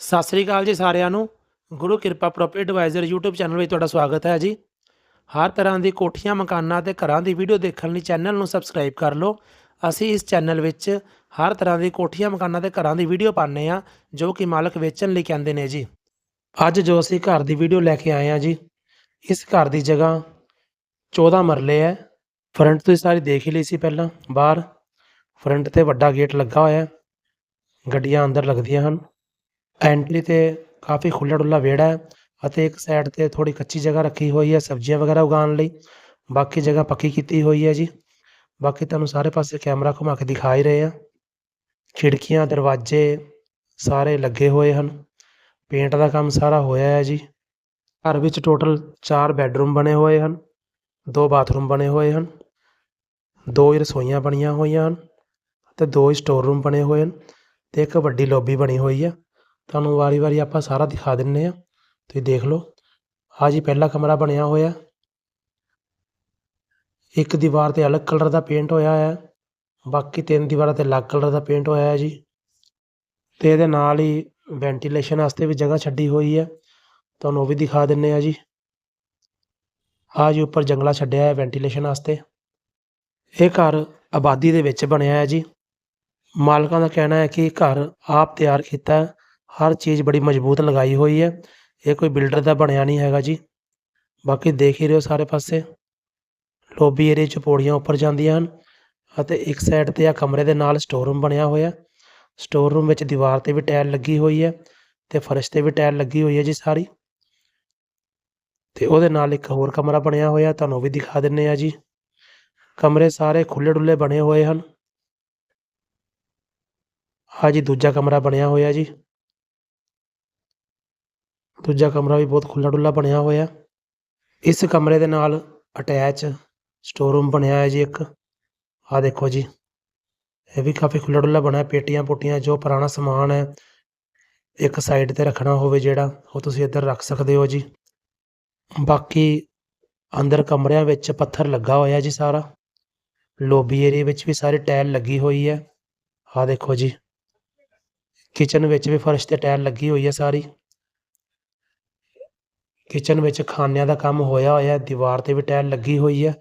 ਸਤਿ ਸ੍ਰੀ ਅਕਾਲ ਜੀ ਸਾਰਿਆਂ ਨੂੰ। ਗੁਰੂ ਕਿਰਪਾ ਪ੍ਰੋਪਰਟੀ ਐਡਵਾਈਜ਼ਰ YouTube ਚੈਨਲ ਵਿੱਚ ਤੁਹਾਡਾ ਸਵਾਗਤ ਹੈ ਜੀ। ਹਰ ਤਰ੍ਹਾਂ ਦੀ ਕੋਠੀਆਂ, ਮਕਾਨਾਂ ਤੇ ਘਰਾਂ ਦੀ ਵੀਡੀਓ ਦੇਖਣ ਲਈ ਚੈਨਲ ਨੂੰ ਸਬਸਕ੍ਰਾਈਬ ਕਰ ਲਓ। ਅਸੀਂ ਇਸ ਚੈਨਲ ਵਿੱਚ ਹਰ ਤਰ੍ਹਾਂ ਦੀ ਕੋਠੀਆਂ, ਮਕਾਨਾਂ ਤੇ ਘਰਾਂ ਦੀ ਵੀਡੀਓ ਪਾਉਂਦੇ ਆ ਜੋ ਕਿ ਮਾਲਕ ਵੇਚਣ ਲਈ ਕਹਿੰਦੇ ਨੇ ਜੀ। ਅੱਜ ਜੋ ਅਸੀਂ ਘਰ ਦੀ ਵੀਡੀਓ ਲੈ ਕੇ ਆਏ ਆ ਜੀ, ਇਸ ਘਰ ਦੀ ਜਗ੍ਹਾ 14 ਮਰਲੇ ਹੈ। ਫਰੰਟ ਤੋਂ ਸਾਰੀ ਦੇਖ ਹੀ ਲਈ ਸੀ ਪਹਿਲਾਂ, ਬਾਹਰ। ਫਰੰਟ ਤੇ ਵੱਡਾ ਗੇਟ ਲੱਗਾ ਹੋਇਆ ਗੱਡੀਆਂ ਅੰਦਰ ਲੱਗਦੀਆਂ ਹਨ। ਐਂਟਰੀ ਤੇ ਕਾਫੀ ਖੁੱਲ੍ਹਾ ਡੁੱਲਾ ਵਿਹੜਾ ਹੈ ਅਤੇ ਇੱਕ ਸਾਈਡ ਤੇ ਥੋੜੀ ਕੱਚੀ ਜਗ੍ਹਾ ਰੱਖੀ ਹੋਈ ਹੈ ਸਬਜ਼ੀਆਂ ਵਗੈਰਾ ਉਗਾਉਣ ਲਈ। ਬਾਕੀ ਜਗ੍ਹਾ ਪੱਕੀ ਕੀਤੀ ਹੋਈ ਹੈ ਜੀ। ਬਾਕੀ ਤੁਹਾਨੂੰ ਸਾਰੇ ਪਾਸੇ ਕੈਮਰਾ ਘੁਮਾ ਕੇ ਦਿਖਾ ਹੀ ਰਹੇ ਆ ਖਿੜਕੀਆਂ, ਦਰਵਾਜ਼ੇ ਸਾਰੇ ਲੱਗੇ ਹੋਏ ਹਨ। ਪੇਂਟ ਦਾ ਕੰਮ ਸਾਰਾ ਹੋਇਆ ਹੈ ਜੀ। ਘਰ ਵਿੱਚ ਟੋਟਲ 4 ਬੈੱਡਰੂਮ ਬਣੇ ਹੋਏ ਹਨ। ਦੋ ਬਾਥਰੂਮ ਬਣੇ ਹੋਏ ਹਨ। ਦੋ ਹੀ ਰਸੋਈਆਂ ਬਣੀਆਂ ਹੋਈਆਂ ਹਨ ਤੇ ਦੋ ਹੀ ਸਟੋਰ ਰੂਮ ਬਣੇ ਹੋਏ ਹਨ ਤੇ ਇੱਕ ਵੱਡੀ ਲੌਬੀ ਬਣੀ ਹੋਈ ਹੈ। ਤੁਹਾਨੂੰ ਵਾਰੀ-ਵਾਰੀ ਆਪਾਂ ਸਾਰਾ ਦਿਖਾ ਦਿੰਦੇ ਹਾਂ ਤੁਸੀਂ ਦੇਖ ਲਓ। ਆ ਜੀ ਪਹਿਲਾ ਕਮਰਾ ਬਣਿਆ ਹੋਇਆ। ਇੱਕ ਦੀਵਾਰ ਤੇ ਅਲੱਗ ਕਲਰ ਦਾ ਪੇਂਟ ਹੋਇਆ ਹੈ ਬਾਕੀ ਤਿੰਨ ਦੀਵਾਰਾਂ ਤੇ ਅਲੱਗ ਕਲਰ ਦਾ ਪੇਂਟ ਹੋਇਆ ਹੈ ਜੀ। ਤੇ ਇਹਦੇ ਨਾਲ ਹੀ ਵੈਂਟੀਲੇਸ਼ਨ ਵਾਸਤੇ ਵੀ ਜਗ੍ਹਾ ਛੱਡੀ ਹੋਈ ਹੈ ਤੁਹਾਨੂੰ ਉਹ ਵੀ ਦਿਖਾ ਦਿੰਨੇ ਆ ਜੀ। ਆ ਜੀ ਉੱਪਰ ਜੰਗਲਾ ਛੱਡਿਆ ਹੈ ਵੈਂਟੀਲੇਸ਼ਨ ਵਾਸਤੇ। ਇਹ ਘਰ ਆਬਾਦੀ ਦੇ ਵਿੱਚ ਬਣਿਆ ਹੈ ਜੀ। ਮਾਲਕਾਂ ਦਾ ਕਹਿਣਾ ਹੈ ਕਿ ਘਰ ਆਪ ਤਿਆਰ ਕੀਤਾ। ਹਰ ਚੀਜ਼ ਬੜੀ ਮਜ਼ਬੂਤ ਲਗਾਈ ਹੋਈ ਹੈ। ਇਹ ਕੋਈ ਬਿਲਡਰ ਦਾ ਬਣਿਆ ਨਹੀਂ ਹੈਗਾ ਜੀ। ਬਾਕੀ ਦੇਖ ਹੀ ਰਹੇ ਹੋ ਸਾਰੇ ਪਾਸੇ। ਲੋਬੀ ਏਰੀਆ 'ਚ ਪੌੜੀਆਂ ਉੱਪਰ ਜਾਂਦੀਆਂ ਹਨ ਅਤੇ ਇੱਕ ਸਾਈਡ ਤੇ ਆ ਕਮਰੇ ਦੇ ਨਾਲ ਸਟੋਰ ਰੂਮ ਬਣਿਆ ਹੋਇਆ। ਸਟੋਰ ਰੂਮ ਵਿੱਚ ਦੀਵਾਰ ਤੇ ਵੀ ਟਾਇਲ ਲੱਗੀ ਹੋਈ ਹੈ ਤੇ ਫਰਸ਼ ਤੇ ਵੀ ਟਾਇਲ ਲੱਗੀ ਹੋਈ ਹੈ ਜੀ ਸਾਰੀ। ਤੇ ਉਹਦੇ ਨਾਲ ਇੱਕ ਹੋਰ ਕਮਰਾ ਬਣਿਆ ਹੋਇਆ, ਤੁਹਾਨੂੰ ਉਹ ਵੀ ਦਿਖਾ ਦਿੰਨੇ ਆ ਜੀ। ਕਮਰੇ ਸਾਰੇ ਖੁੱਲੇ ਡੁੱਲੇ ਬਣੇ ਹੋਏ ਹਨ। ਆ ਜੀ ਦੂਜਾ ਕਮਰਾ ਬਣਿਆ ਹੋਇਆ ਜੀ। ਦੂਜਾ ਕਮਰਾ ਵੀ ਬਹੁਤ ਖੁੱਲਾ ਡੁੱਲਾ ਬਣਿਆ ਹੋਇਆ ਇਸ ਕਮਰੇ ਦੇ ਨਾਲ ਅਟੈਚ ਸਟੋਰ ਰੂਮ ਬਣਿਆ ਹੈ ਜੀ ਇੱਕ। ਆ ਦੇਖੋ ਜੀ, ਇਹ ਵੀ ਕਾਫੀ ਖੁੱਲਾ ਡੁੱਲਾ ਬਣਿਆ ਪੇਟੀਆਂ ਪੁੱਟੀਆਂ ਜੋ ਪੁਰਾਣਾ ਸਮਾਨ ਹੈ, ਇੱਕ ਸਾਈਡ ਤੇ ਰੱਖਣਾ ਹੋਵੇ ਜਿਹੜਾ, ਉਹ ਤੁਸੀਂ ਇੱਧਰ ਰੱਖ ਸਕਦੇ ਹੋ ਜੀ। ਬਾਕੀ ਅੰਦਰ ਕਮਰਿਆਂ ਵਿੱਚ ਪੱਥਰ ਲੱਗਾ ਹੋਇਆ ਜੀ ਸਾਰਾ। ਲੋਬੀ ਏਰੀਆ ਵਿੱਚ ਵੀ ਸਾਰੀ ਟਾਇਲ ਲੱਗੀ ਹੋਈ ਹੈ। ਆ ਦੇਖੋ ਜੀ ਕਿਚਨ ਵਿੱਚ ਵੀ ਫਰਸ਼ ਤੇ ਟਾਇਲ ਲੱਗੀ ਹੋਈ ਹੈ ਸਾਰੀ। ਕਿਚਨ ਵਿੱਚ ਖਾਨਿਆਂ ਦਾ ਕੰਮ ਹੋਇਆ ਹੋਇਆ ਦੀਵਾਰ ਤੇ ਵੀ ਟਾਇਲ ਲੱਗੀ ਹੋਈ ਹੈ।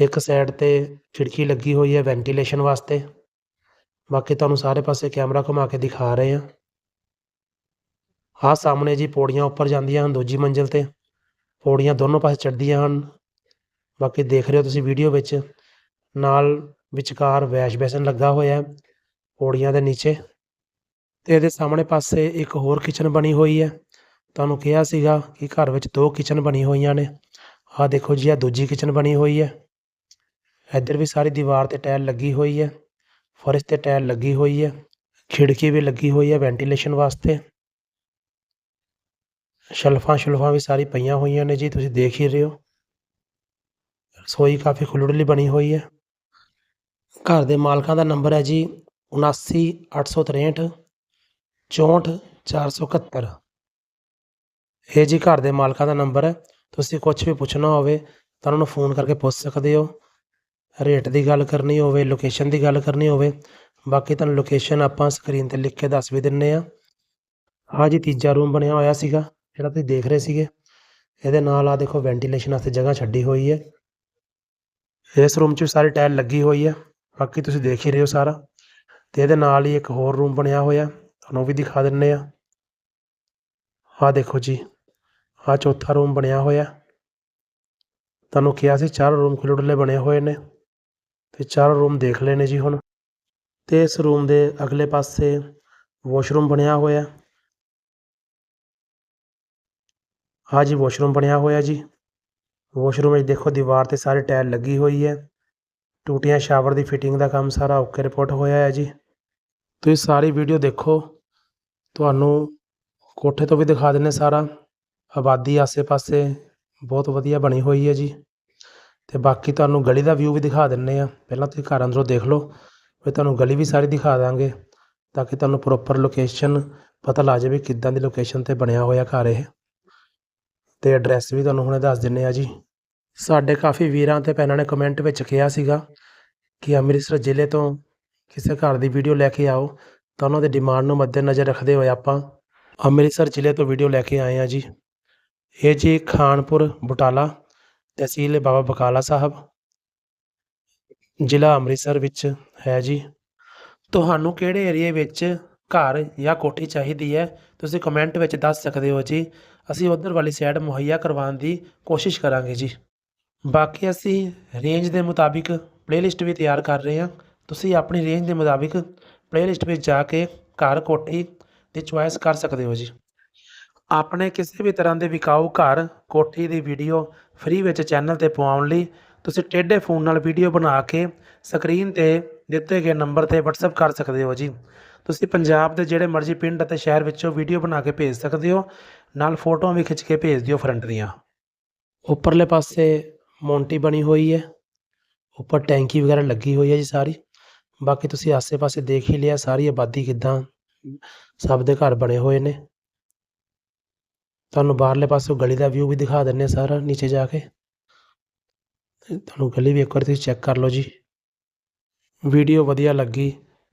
ਇੱਕ ਸਾਈਡ ਤੇ ਖਿੜਕੀ ਲੱਗੀ ਹੋਈ ਹੈ ਵੈਂਟੀਲੇਸ਼ਨ ਵਾਸਤੇ। ਬਾਕੀ ਤੁਹਾਨੂੰ ਸਾਰੇ ਪਾਸੇ ਕੈਮਰਾ ਘੁਮਾ ਕੇ ਦਿਖਾ ਰਹੇ ਹਾਂ। ਆਹ ਸਾਹਮਣੇ ਜੀ ਪੌੜੀਆਂ ਉੱਪਰ ਜਾਂਦੀਆਂ ਹਨ, ਦੂਜੀ ਮੰਜ਼ਿਲ ਤੇ। ਪੌੜੀਆਂ ਦੋਨੋਂ ਪਾਸੇ ਚੜ੍ਹਦੀਆਂ ਹਨ। ਬਾਕੀ ਦੇਖ ਰਹੇ ਹੋ ਤੁਸੀਂ ਵੀਡੀਓ ਵਿੱਚ, ਨਾਲ ਵਿਚਕਾਰ ਵੈਸ਼ ਬੇਸਨ ਲੱਗਾ ਹੋਇਆ ਹੈ ਪੌੜੀਆਂ ਦੇ ਨੀਚੇ। ਤੇ ਇਹਦੇ ਸਾਹਮਣੇ ਪਾਸੇ ਇੱਕ ਹੋਰ ਕਿਚਨ ਬਣੀ ਹੋਈ ਹੈ। ਤੁਹਾਨੂੰ ਕਿਹਾ ਸੀਗਾ ਕਿ ਘਰ ਵਿੱਚ ਦੋ ਕਿਚਨ ਬਣੀ ਹੋਈਆਂ ਨੇ। ਆਹ ਦੇਖੋ ਜੀ ਆ ਦੂਜੀ ਕਿਚਨ ਬਣੀ ਹੋਈ ਹੈ। ਇੱਧਰ ਵੀ ਸਾਰੀ ਦੀਵਾਰ ਤੇ ਟਾਇਲ ਲੱਗੀ ਹੋਈ ਹੈ। ਫਰਸ਼ ਤੇ ਟਾਇਲ ਲੱਗੀ ਹੋਈ ਹੈ। ਖਿੜਕੀ ਵੀ ਲੱਗੀ ਹੋਈ ਹੈ ਵੈਂਟੀਲੇਸ਼ਨ ਵਾਸਤੇ। ਸ਼ਲਫਾਂ ਸ਼ੁਲਫਾਂ ਵੀ ਸਾਰੀ ਪਈਆਂ ਹੋਈਆਂ ਨੇ ਜੀ, ਤੁਸੀਂ ਦੇਖ ਹੀ ਰਹੇ ਹੋ। ਰਸੋਈ ਕਾਫੀ ਖੁੱਲ੍ਹੜੀ ਬਣੀ ਹੋਈ ਹੈ। ਘਰ ਦੇ ਮਾਲਕਾਂ ਦਾ ਨੰਬਰ ਹੈ ਜੀ 79863 64471 ਇਹ ਜੀ ਘਰ ਦੇ ਮਾਲਕਾਂ ਦਾ ਨੰਬਰ ਹੈ। ਤੁਸੀਂ ਕੁਝ ਵੀ ਪੁੱਛਣਾ ਹੋਵੇ ਤਾਂ ਉਹਨਾਂ ਨੂੰ ਫੋਨ ਕਰਕੇ ਪੁੱਛ ਸਕਦੇ ਹੋ। ਰੇਟ ਦੀ ਗੱਲ ਕਰਨੀ ਹੋਵੇ, ਲੋਕੇਸ਼ਨ ਦੀ ਗੱਲ ਕਰਨੀ ਹੋਵੇ। ਬਾਕੀ ਤੁਹਾਨੂੰ ਲੋਕੇਸ਼ਨ ਆਪਾਂ ਸਕਰੀਨ ਤੇ ਲਿਖ ਕੇ ਦੱਸ ਵੀ ਦਿੰਨੇ ਆ। ਆਹ ਜੀ ਤੀਜਾ ਰੂਮ ਬਣਿਆ ਹੋਇਆ ਸੀਗਾ, ਜਿਹੜਾ ਤੁਸੀਂ ਦੇਖ ਰਹੇ ਸੀਗੇ। ਇਹਦੇ ਨਾਲ ਆ ਦੇਖੋ ਵੈਂਟੀਲੇਸ਼ਨ ਵਾਸਤੇ ਜਗ੍ਹਾ ਛੱਡੀ ਹੋਈ ਹੈ। ਇਸ ਰੂਮ 'ਚ ਸਾਰੀ ਟਾਇਲ ਲੱਗੀ ਹੋਈ ਹੈ। ਬਾਕੀ ਤੁਸੀਂ ਦੇਖ ਹੀ ਰਹੇ ਹੋ ਸਾਰਾ। ਤੇ ਇਹਦੇ ਨਾਲ ਹੀ ਇੱਕ ਹੋਰ ਰੂਮ ਬਣਿਆ ਹੋਇਆ। ਤੁਹਾਨੂੰ ਉਹ ਵੀ ਦਿਖਾ ਦਿੰਨੇ ਆ। ਆਹ ਦੇਖੋ ਜੀ। ਆਹ ਚੌਥਾ ਰੂਮ ਬਣਿਆ ਹੋਇਆ। ਤੁਹਾਨੂੰ ਕਿਹਾ ਸੀ ਚਾਰ ਰੂਮ ਖੁੱਲ੍ਹੇ ਡੁੱਲੇ ਬਣੇ ਹੋਏ ਨੇ। ਤੇ ਚਾਰ ਰੂਮ ਦੇਖ ਲਏ ਨੇ ਜੀ ਹੁਣ। ਤੇ ਇਸ ਰੂਮ ਦੇ ਅਗਲੇ ਪਾਸੇ ਵਾਸ਼ਰੂਮ ਬਣਿਆ ਹੋਇਆ। ਹਾਂ ਜੀ ਵਾਸ਼ਰੂਮ ਬਣਿਆ ਹੋਇਆ ਜੀ। ਵਾਸ਼ਰੂਮ ਵਿੱਚ ਦੇਖੋ ਦੀਵਾਰ ਤੇ ਸਾਰੀ ਟਾਇਲ ਲੱਗੀ ਹੋਈ ਹੈ। ਟੂਟੀਆਂ ਸ਼ਾਵਰ ਦੀ ਫਿਟਿੰਗ ਦਾ ਕੰਮ ਸਾਰਾ ਓਕੇ ਰਿਪੋਰਟ ਹੋਇਆ ਹੈ ਜੀ। ਤੁਸੀਂ ਸਾਰੀ ਵੀਡੀਓ ਦੇਖੋ। ਤੁਹਾਨੂੰ ਕੋਠੇ ਤੋਂ ਵੀ ਦਿਖਾ ਦਿੰਨੇ ਸਾਰਾ। ਆਬਾਦੀ ਆਸੇ-ਪਾਸੇ ਬਹੁਤ ਵਧੀਆ ਬਣੀ ਹੋਈ ਹੈ ਜੀ। ਤੇ ਬਾਕੀ ਤੁਹਾਨੂੰ ਗਲੀ ਦਾ ਵਿਊ ਵੀ ਦਿਖਾ ਦਿੰਨੇ ਆ ਪਹਿਲਾਂ ਤੁਸੀਂ ਘਰ ਅੰਦਰੋਂ ਦੇਖ ਲਓ। ਫਿਰ ਤੁਹਾਨੂੰ ਗਲੀ ਵੀ ਸਾਰੀ ਦਿਖਾ ਦਾਂਗੇ ਤਾਂ ਕਿ ਤੁਹਾਨੂੰ ਪ੍ਰੋਪਰ ਲੋਕੇਸ਼ਨ ਪਤਾ ਲੱਗ ਜਾਵੇ ਕਿੱਦਾਂ ਦੀ ਲੋਕੇਸ਼ਨ ਤੇ ਬਣਿਆ ਹੋਇਆ ਘਰ ਇਹ। ਤੇ ਐਡਰੈਸ ਵੀ ਤੁਹਾਨੂੰ ਹੁਣੇ ਦੱਸ ਦਿੰਨੇ ਆ ਜੀ। ਸਾਡੇ ਕਾਫੀ ਵੀਰਾਂ ਤੇ ਭੈਣਾਂ ਨੇ ਕਮੈਂਟ ਵਿੱਚ ਕਿਹਾ ਸੀਗਾ ਕਿ ਅੰਮ੍ਰਿਤਸਰ ਜ਼ਿਲ੍ਹੇ ਤੋਂ ਕਿਸੇ ਘਰ ਦੀ ਵੀਡੀਓ ਲੈ ਕੇ ਆਓ। ਤਾਂ ਉਹਨਾਂ ਦੀ ਡਿਮਾਂਡ ਨੂੰ ਮੱਦੇਨਜ਼ਰ ਰੱਖਦੇ ਹੋਏ ਆਪਾਂ ਅੰਮ੍ਰਿਤਸਰ ਜ਼ਿਲ੍ਹੇ ਤੋਂ ਵੀਡੀਓ ਲੈ ਕੇ ਆਏ ਹਾਂ ਜੀ। ਇਹ ਜੀ ਖਾਨਪੁਰ ਬਟਾਲਾ ਤਹਿਸੀਲ ਬਾਬਾ ਬਕਾਲਾ ਸਾਹਿਬ। ਜ਼ਿਲ੍ਹਾ ਅੰਮ੍ਰਿਤਸਰ ਵਿੱਚ ਹੈ ਜੀ। ਤੁਹਾਨੂੰ ਕਿਹੜੇ ਏਰੀਏ ਵਿੱਚ ਘਰ ਜਾਂ ਕੋਠੀ ਚਾਹੀਦੀ ਹੈ, ਤੁਸੀਂ ਕਮੈਂਟ ਵਿੱਚ ਦੱਸ ਸਕਦੇ ਹੋ ਜੀ। ਅਸੀਂ ਉਧਰ ਵਾਲੀ ਸਾਈਡ ਮੁਹੱਈਆ ਕਰਵਾਉਣ ਦੀ ਕੋਸ਼ਿਸ਼ ਕਰਾਂਗੇ ਜੀ। ਬਾਕੀ ਅਸੀਂ ਰੇਂਜ ਦੇ ਮੁਤਾਬਿਕ ਪਲੇਲਿਸਟ ਵੀ ਤਿਆਰ ਕਰ ਰਹੇ ਹਾਂ। ਤੁਸੀਂ ਆਪਣੀ ਰੇਂਜ ਦੇ ਮੁਤਾਬਿਕ ਪਲੇਲਿਸਟ ਵਿੱਚ ਜਾ ਕੇ ਘਰ ਕੋਠੀ ਦੀ ਚੁਆਇਸ ਕਰ ਸਕਦੇ ਹੋ ਜੀ। ਆਪਣੇ ਕਿਸੇ ਵੀ ਤਰ੍ਹਾਂ ਦੇ ਵਿਕਾਊ ਘਰ, ਕੋਠੀ ਦੀ ਵੀਡੀਓ ਫ੍ਰੀ ਵਿੱਚ ਚੈਨਲ ਤੇ ਪਵਾਉਣ ਲਈ ਤੁਸੀਂ ਟੇਢੇ ਫੋਨ ਨਾਲ ਵੀਡੀਓ ਬਣਾ ਕੇ ਸਕਰੀਨ ਤੇ ਦਿੱਤੇ ਗਏ ਨੰਬਰ ਤੇ WhatsApp ਕਰ ਸਕਦੇ ਹੋ ਜੀ। ਤੁਸੀਂ ਪੰਜਾਬ ਦੇ ਜਿਹੜੇ ਮਰਜ਼ੀ ਪਿੰਡ ਅਤੇ ਸ਼ਹਿਰ ਵਿੱਚੋਂ ਵੀਡੀਓ ਬਣਾ ਕੇ ਭੇਜ ਸਕਦੇ ਹੋ, ਨਾਲ ਫੋਟੋਆਂ ਵੀ ਖਿੱਚ ਕੇ ਭੇਜ ਦਿਓ ਫਰੰਟ ਦੀਆਂ। ਉੱਪਰਲੇ ਪਾਸੇ ਮੌਂਟੀ ਬਣੀ ਹੋਈ ਹੈ, ਉੱਪਰ ਟੈਂਕੀ ਵਗੈਰਾ ਲੱਗੀ ਹੋਈ ਹੈ ਜੀ ਸਾਰੀ। ਬਾਕੀ ਤੁਸੀਂ ਆਸੇ-ਪਾਸੇ ਦੇਖ ਹੀ ਲਿਆ, ਸਾਰੀ ਆਬਾਦੀ ਕਿੱਦਾਂ ਸਭ ਦੇ ਘਰ ਬਣੇ ਹੋਏ ਨੇ। ਤੁਹਾਨੂੰ ਬਾਹਰਲੇ ਪਾਸੋਂ ਗਲੀ ਦਾ ਵਿਊ ਵੀ ਦਿਖਾ ਦਿੰਨੇ ਹਾਂ ਸਾਰਾ, ਨੀਚੇ ਜਾ ਕੇ। ਤੁਹਾਨੂੰ ਗਲੀ ਵੀ ਇੱਕ ਵਾਰ ਤੁਸੀਂ ਚੈੱਕ ਕਰ ਲਓ ਜੀ। ਵੀਡੀਓ ਵਧੀਆ ਲੱਗੀ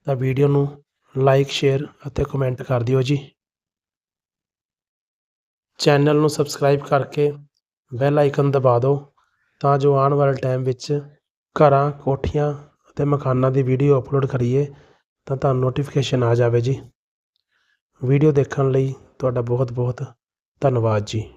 ਤਾਂ ਵੀਡੀਓ ਨੂੰ ਲਾਈਕ ਸ਼ੇਅਰ ਅਤੇ ਕਮੈਂਟ ਕਰ ਦਿਓ ਜੀ। ਚੈਨਲ ਨੂੰ ਸਬਸਕ੍ਰਾਈਬ ਕਰਕੇ ਬੈਲ ਆਈਕਨ ਦਬਾ ਦਿਓ ਤਾਂ ਜੋ ਆਉਣ ਵਾਲੇ ਟਾਈਮ ਵਿੱਚ ਘਰਾਂ, ਕੋਠੀਆਂ ਅਤੇ ਮਕਾਨਾਂ ਦੀ ਵੀਡੀਓ ਅਪਲੋਡ ਕਰੀਏ ਤਾਂ ਤੁਹਾਨੂੰ ਨੋਟੀਫਿਕੇਸ਼ਨ ਆ ਜਾਵੇ ਜੀ। ਵੀਡੀਓ ਦੇਖਣ ਲਈ ਤੁਹਾਡਾ ਬਹੁਤ ਬਹੁਤ ਧੰਨਵਾਦ ਜੀ।